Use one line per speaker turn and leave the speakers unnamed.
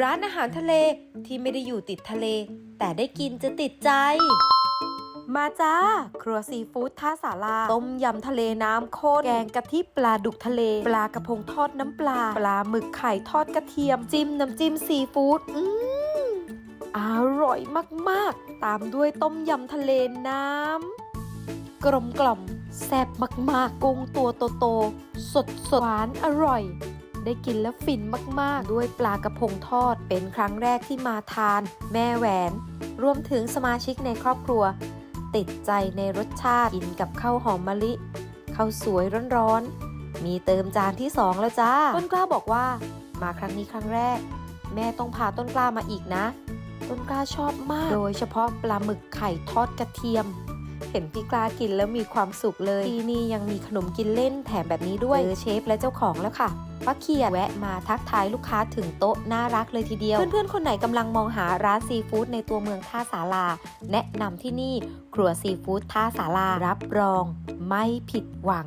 ร้านอาหารทะเลที่ไม่ได้อยู่ติดทะเล แต่ได้กินจะติดใจ มาจ้า ครัวซีฟู้ดท่าสาลาต้มยำทะเลน้ำข้น แกงกะทิปลาดุกทะเล ปลากระพงทอดน้ำปลา ปลาหมึกไข่ทอดกระเทียม จิ้มน้ำจิ้มซีฟู้ดอืมอร่อยมากๆ ตามด้วยต้มยำทะเลน้ำกลมกล่อมแซ่บมากๆ กุ้งตัวโตๆสดสดหวานอร่อย ได้กินแล้วฟินมากๆ ด้วยปลากระพงทอดเป็นครั้งแรกที่มาทาน แม่แหวน รวมถึงสมาชิกในครอบครัว ติดใจในรสชาติกินกับข้าวหอมมะลิข้าวสวยร้อนๆ มีเติมจานที่สองแล้วจ้า ต้นกล้าบอกว่า มาครั้งนี้ครั้งแรก แม่ต้องพาต้นกล้ามาอีกนะ ต้นกล้าชอบมาก โดยเฉพาะปลาหมึกไข่ทอดกระเทียม เห็นพี่กล้ากินแล้วมีความสุขเลยที่นี่ยังมีขนมกินเล่นแถมแบบนี้ด้วยเจอเชฟและเจ้าของแล้วค่ะป้าเขียดแวะมาทักทายลูกค้าถึงโต๊ะน่ารักเลยทีเดียว เพื่อนๆ คนไหนกำลังมองหาร้านซีฟู้ดในตัวเมืองท่าสารา แนะนำที่นี่ครัวซีฟู้ดท่าสารารับรอง ไม่ผิดหวัง